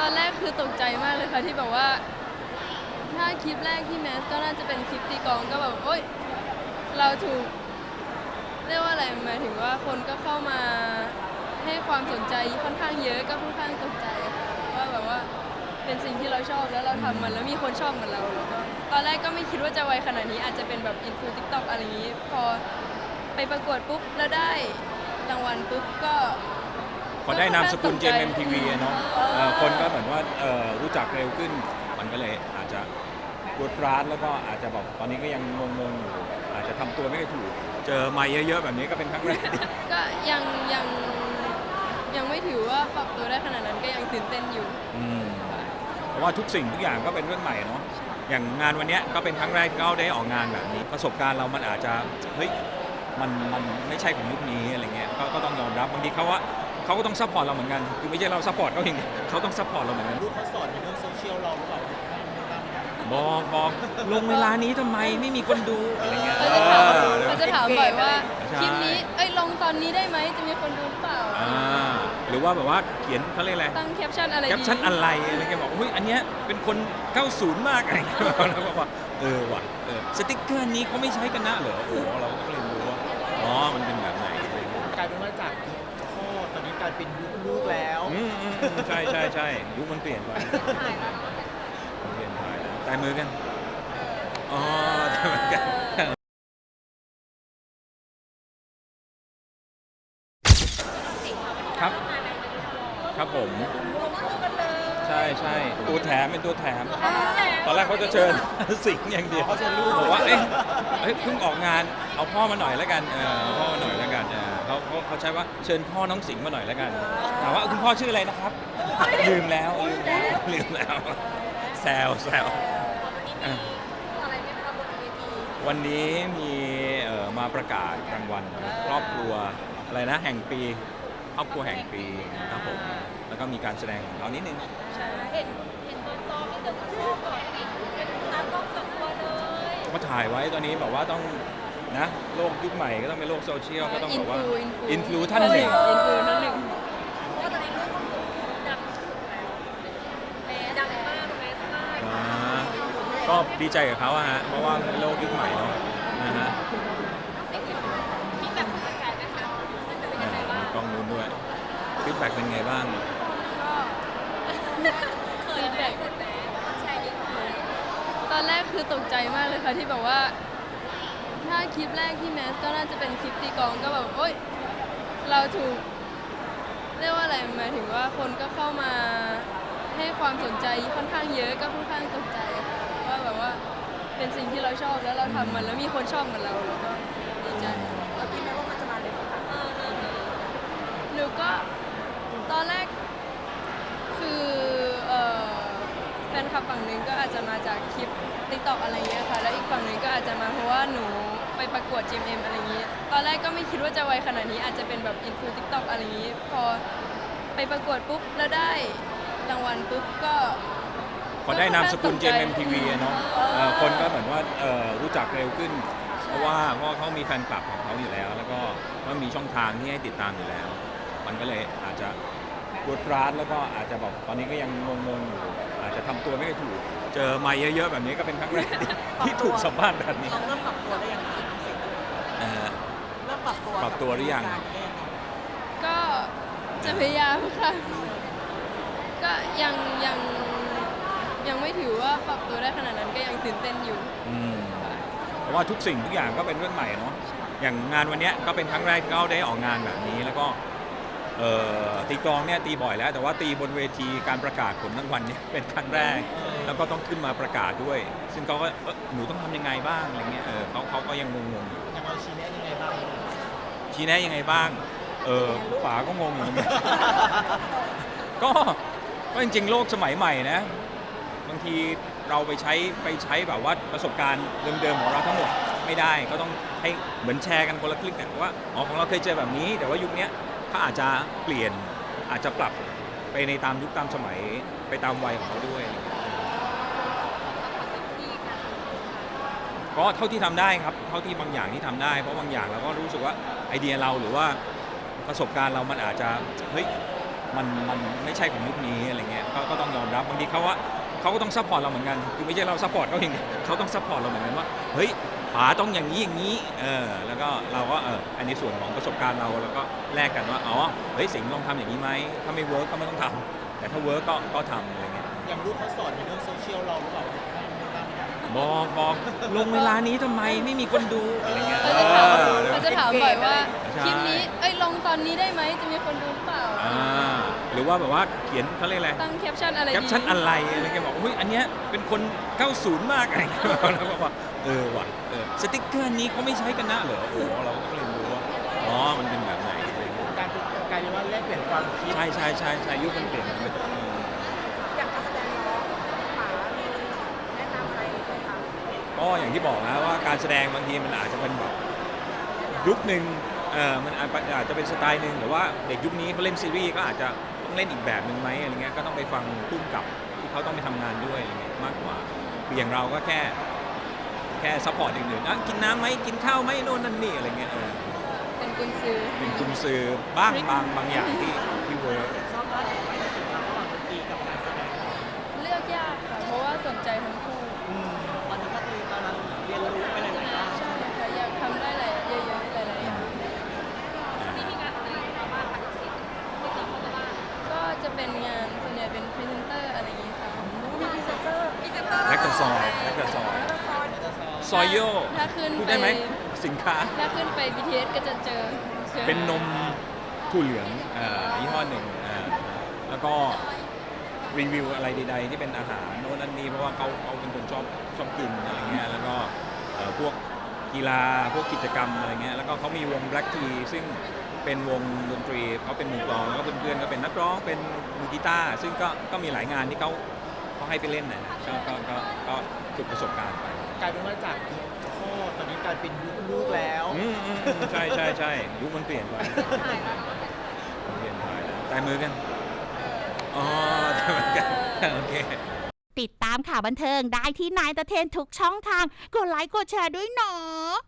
ตอนแรกคือตกใจมากเลยค่ะที่แบบว่า ถ้าคลิปแรกที่แมสก็น่าจะเป็นคลิปตีกลองก็แบบโอ๊ยเราถูกเรียกว่าอะไรหมายถึงว่าคนก็เข้ามาให้ความสนใจค่อนข้างเยอะก็ค่อนข้างตกใจค่ะว่าแบบว่าเป็นสิ่งที่เราชอบแล้วเราทำมันแล้วมีคนชอบเหมือนเราแล้วก็ตอนแรกก็ไม่คิดว่าจะไวขนาดนี้อาจจะเป็นแบบอินฟูทิกตอกอะไรอย่างนี้ พอไปประกวดปุ๊บแล้วได้รางวัลปุ๊บก็ พอได้นามสกุลก็ค่อนข้างตกใจ JMTV อะเนาะเอ่อคนก็เหมือนว่าเอ่อรู้จักเร็วขึ้น มันก็เลยอาจจะรวดร้านแล้วก็อาจจะแบบตอนนี้ก็ยังงงๆอยู่อาจจะทำตัวไม่ค่อยถูก เจอไม่เยอะๆแบบนี้ก็เป็นครั้งแรก ก็ยังยังยังไม่ถือว่าปรับตัวได้ขนาดนั้นก็ยังตื่นเต้นอยู่ อืมเพราะว่าทุกสิ่งทุกอย่างก็เป็นเรื่องใหม่เนาะ อย่างงานวันเนี้ยก็เป็นครั้งแรกที่เขาได้ออกงานแบบนี้ ประสบการณ์เรามันอาจจะ เฮ้ย มัน มันไม่ใช่ของยุคนี้อะไรเงี้ย ก็ก็ต้องยอมรับบางทีเขาว่า เขาก็ต้องซัพพอร์ตเราเหมือนกันคือไม่ใช่เราซัพพอร์ตเขาเองเขาต้องซัพพอร์ตเราเหมือนกัน ลูกเขาสอนในเรื่องโซเชียลเราหรือเปล่าบอกบอกลงเวลานี้ทำไมไม่มีคนดูอะไรเงี้ยเราจะถามเออ เราจะถามบ่อยว่าใช่ คลิปนี้เอ้ยลงตอนนี้ได้ไหมจะมีคนดูหรือเปล่า อ่าหรือว่าแบบว่าเขียนเขาเรียกอะไร ตั้งแคปชั่นอะไรแคดีปชั่นอะไรอะไรเงี้ยบอกเฮ้ยอันเนี้ยเป็นคน 90 มากอะไรเงี้ยแล้วบอกว่าเออว่ะเออสติ๊กเกอร์นี้เขาไม่ใช้กันนะเหรอโอ้โหเราก็เลย ใช่ใช่ใช่ยุคมันเปลี่ยนไปเปลี่ยนไปแล้วแต่มือกันอ๋อแต่มือกันครับ ครับผม ใช่ใช่ตัวแถมเป็นตัวแถม ตอนแรกเขาจะเชิญ สิงห์อย่างเดียวเขาเชิญลูกบอกว่าเอ้ยเอ้ยเพิ่งออกงานเอาพ่อมาหน่อยแล้วกันเออเอาพ่อมาหน่อยแล้วกันเออ เขาเขาเขาใช้ว่าเชิญพ่อน้องสิงห์มาหน่อยแล้วกันถามว่าคุณพ่อชื่ออะไรนะครับ ลืมแล้วลืมแล้วลืมแล้วแซวแซวเออวันนี้มีเอ่อมาประกาศรางวัลครอบครัวอะไรนะแห่งปีครอบครัวแห่งปีครับผมแล้วก็มีการแสดงของเรานิดนึง เห็นเห็นตอนซ้อมนี่เดี๋ยวคุณพ่อก่อนติดเป็นตากล้องส่วนตัวเลยมาถ่ายไว้ตอนนี้แบบว่าต้อง นะโลกยุคใหม่ก็ต้องเป็นโลกโซเชียลก็ต้องอิแบนบว่าฟูอินฟลูท่านหนึ่งอินฟูท่านหนึ่งเพราะว่าตอนนี้ลูกของดังสุดแล้วแมสดังมากแมสมากอ่าก็ดีใจกับเขาอะฮะเพราะว่าเป็นโลกยุคใหม่เนาะนะฮะสิ่งที่คิดแบบของแฟนๆนะคะมันจะเป็นยังไงบ้างกล้องนู้นด้วยฟีดแบ็กเป็นไงบ้างก็เคยไหมเคยไหมคนแชร์เยอะมากตอนแรกคือตกใจมากเลยค่ะที่แบบว่า ถ้าคลิปแรกที่แมสก็น่าจะเป็นคลิปตีกลองก็แบบโอ๊ยเราถูกเรียกว่าอะไรหมายถึงว่าคนก็เข้ามาให้ความสนใจค่อนข้างเยอะก็ค่อนข้างตกใจค่ะว่าแบบว่าเป็นสิ่งที่เราชอบแล้วเราทำมันแล้วมีคนชอบเหมือนเราแล้วก็ดีใจเราคิดไหมว่ามันจะมาเร็วขนาดนั้นเออเออหนูก็ตอนแรกคือเอ่อแฟนคลับฝั่งหนึ่งก็อาจจะมาจากคลิปติ๊กต็อกอะไรเงี้ยค่ะ แล้วอีกฝั่งหนึ่งก็อาจจะมาเพราะว่าหนู ไปประกวด GMM อะไรเงี้ยตอนแรกก็ไม่คิดว่าจะไวขนาดนี้อาจจะเป็นแบบอินฟูติ๊กต็อกอะไรเงี้ยพอไปประกวดปุ๊บแล้วได้รางวัลปุ๊บก็ พอได้นามสกุลก็ค่อนข้างตกใจ JMTV อะเนาะเอ่อคนก็เหมือนว่าเอ่อรู้จักเร็วขึ้น เพราะว่าเพราะเขามีแฟนคลับของเขาอยู่แล้ว แล้วก็ก็มีช่องทางที่ให้ติดตามอยู่แล้ว มันก็เลยอาจจะรวดร้านแล้วก็อาจจะแบบตอนนี้ก็ยังงงๆอยู่อาจจะทำตัวไม่ค่อยถูก เจอไม่เยอะๆแบบนี้ก็เป็นครั้งแรกที่ถูกสัมภาษณ์แบบนี้ เราเริ่มปรับตัวได้ยังไง นะฮะ เริ่มปรับตัวปรับตัวหรือยัง กับการได้ยังไงก็จะพยายามค่ะ ก็ยังยังยังไม่ถือว่าปรับตัวได้ขนาดนั้นก็ยังตื่นเต้นอยู่อืมเพราะว่าทุกสิ่งทุกอย่างก็เป็นเรื่องใหม่เนาะอย่างงานวันเนี้ยก็เป็นครั้งแรกที่เขาได้ออกงานแบบนี้แล้วก็เอ่อตีกลองเนี่ยตีบ่อยแล้ว แต่ว่าตีบนเวทีการประกาศผลรางวัลเนี่ยเป็นครั้งแรก แล้วก็ต้องขึ้นมาประกาศด้วย ซึ่งเขาก็เอ้อหนูต้องทำยังไงบ้างอะไรเงี้ยเออเขาเขาก็ยังงงๆอยู่ ชี้แนะยังไงบ้าง เออป๋าก็งงอยู่เหมือนกันก็ก็จริงๆ โลกสมัยใหม่นะ บางทีเราไปใช้ไปใช้แบบว่าประสบการณ์เดิมๆของเราทั้งหมดไม่ได้ก็ต้องให้เหมือนแชร์กันคนละคลิกเนี่ยว่าอ๋อของเราเคยเจอแบบนี้ แต่ว่ายุคเนี้ยเขาอาจจะเปลี่ยนอาจจะปรับไปในตามยุคตามสมัยไปตามวัยของเขาด้วย ก็เท่าที่ทำได้ครับเท่าที่บางอย่างที่ทำได้ เพราะบางอย่างเราก็รู้สึกว่าไอเดียเราหรือว่าประสบการณ์เรามันอาจจะเฮ้ยมันมันไม่ใช่ของยุคนี้อะไรเงี้ยก็ก็ต้องยอมรับบางทีเขาว่าเขาก็ต้องซัพพอร์ตเราเหมือนกันคือไม่ใช่เราซัพพอร์ตเขาเองเขาต้องซัพพอร์ตเราเหมือนกันว่าเฮ้ยป๋าต้องอย่างนี้อย่างนี้เออแล้วก็เราก็เอออันนี้ส่วนของประสบการณ์เราแล้วก็แลกกันว่าอ๋อเฮ้ยสิงลองทำอย่างนี้ไหมถ้าไม่เวิร์กก็ไม่ต้องทำแต่ถ้าเวิร์กก็ก็ทำอะไรเงี้ยอย่างลูกเขาสอนในเรื่องโซเชียลเราหรือเปล่า บอกบอกลงเวลานี้ทำไมไม่มีคนดูอะไรเงี้ยเขาจะถามเออเขาจะถามบ่อยว่าใช่ คลิปนี้เอ้ยลงตอนนี้ได้ไหมจะมีคนดูหรือเปล่า อ่าหรือว่าแบบว่าเขียนเขาเรียกอะไร ตั้งแคปชั่นอะไรดีแคปชั่นอะไรอะไรเงี้ยบอกอุ้ยอันเนี้ยเป็นคน 90 มากอะไรเงี้ยแล้วก็บอกเออว่ะเออสติ๊กเกอร์นี้เขาไม่ใช้กันนะเหรอโอ้โหเราก็เรียนรู้ว่าอ๋อมันเป็นแบบไหนอะไรเงี้ยการกลายเป็นว่าแลกเปลี่ยนความคิดใช่ใช่ใช่ใช่ยุคมันเปลี่ยนไปเออ อยากการแสดงน้องป๋ามีแนะนำอะไรไหมคะ ก็อย่างที่บอกนะว่าการแสดงบางทีมันอาจจะเป็นแบบยุคหนึ่งเออมันอาจอาจจะเป็นสไตล์หนึ่งหรือว่าเด็กยุคนี้เขาเล่นซีรีส์ก็อาจจะต้องเล่นอีกแบบหนึ่งไหมอะไรเงี้ยก็ต้องไปฟังพุ่มกับที่เขาต้องไปทำงานด้วยอะไรเงี้ยมากกว่าคืออย่างเราก็แค่ แค่ซัพพอร์ตอย่างอื่นอะกินน้ำไหมกินข้าวไหมโน่นนั่นนี่อะไรเงี้ยเออเป็นกุญซื้อเป็นกุมซือบ้างบางบางอย่างที่ที่เวิร์ก รีเซนเตอร์แลคตาซอยแลคตาซอยแล้วก็ซอยซอยโยถ้าขึ้นพูดไปได้ไหมสินค้า ถ้าขึ้นไป BTS ก็จะเจอจอ เป็นนมถั่วเหลืองเอ่อยี่ห้อหนึ่งเอ่อแล้วก็รีวิวอะไรใดๆที่เป็นอาหารโน่นนั่นนี่เพราะว่าเขาเขาเป็นคนชอบชอบกินอะไรเงี้ยแล้วก็เอ่อพวกกีฬาพวกกิจกรรมอะไรเงี้ยแล้วก็เขามีวง Black Tea ซึ่งเป็นวงดนตรีเขาเป็นมือกลองแล้วก็เพื่อนๆก็เป็นนักร้องเป็นมือกีตาร์ซึ่งก็ก็มีหลายงานที่เขาเขา ให้ไปเล่นนะก็ก็ก็ก็ฝึกประสบการณ์ไปกลายเป็นว่าจากยุคพ่อตอนนี้กลายเป็นยุคลูกแล้วอืมอืมอืมใช่ใช่ใช่ยุคมันเปลี่ยนไปถ่ายแล้วเนาะเปลี่ยนไปแล้วแต่มือกันอ๋อแต่มือกันโอเค ติดตามข่าวบันเทิงได้ที่นายตะเทนทุกช่องทาง กดไลค์กดแชร์ด้วยเนาะ